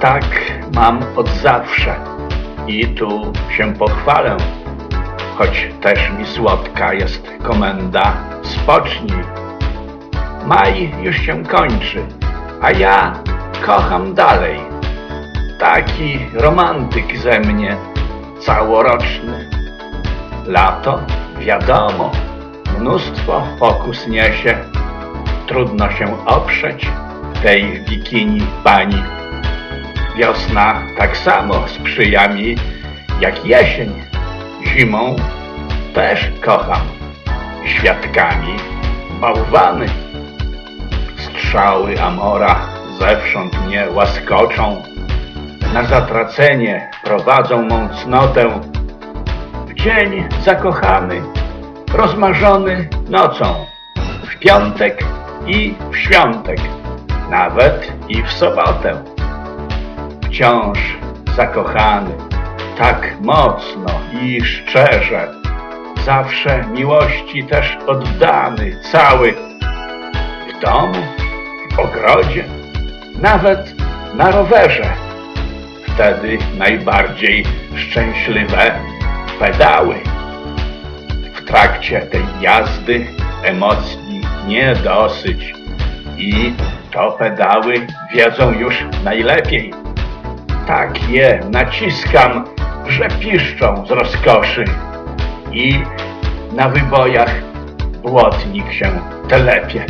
Tak mam od zawsze i tu się pochwalę. Choć też mi słodka jest komenda, spocznij. Maj już się kończy, a ja kocham dalej. Taki romantyk ze mnie całoroczny. Lato, wiadomo, mnóstwo pokus niesie. Trudno się oprzeć tej bikini pani. Wiosna tak samo sprzyja mi jak jesień. Zimą też kocham. Świadkami bałwany. Strzały Amora zewsząd mnie łaskoczą. Na zatracenie prowadzą mą cnotę. W dzień zakochany, rozmarzony nocą. W piątek i w świątek, nawet i w sobotę. Wciąż zakochany, tak mocno i szczerze. Zawsze miłości też oddany, cały. W domu, w ogrodzie, nawet na rowerze. Wtedy najbardziej szczęśliwe pedały. W trakcie tej jazdy emocji nie dosyć i to pedały wiedzą już najlepiej. Tak je naciskam, że piszczą z rozkoszy i na wybojach błotnik się telepie.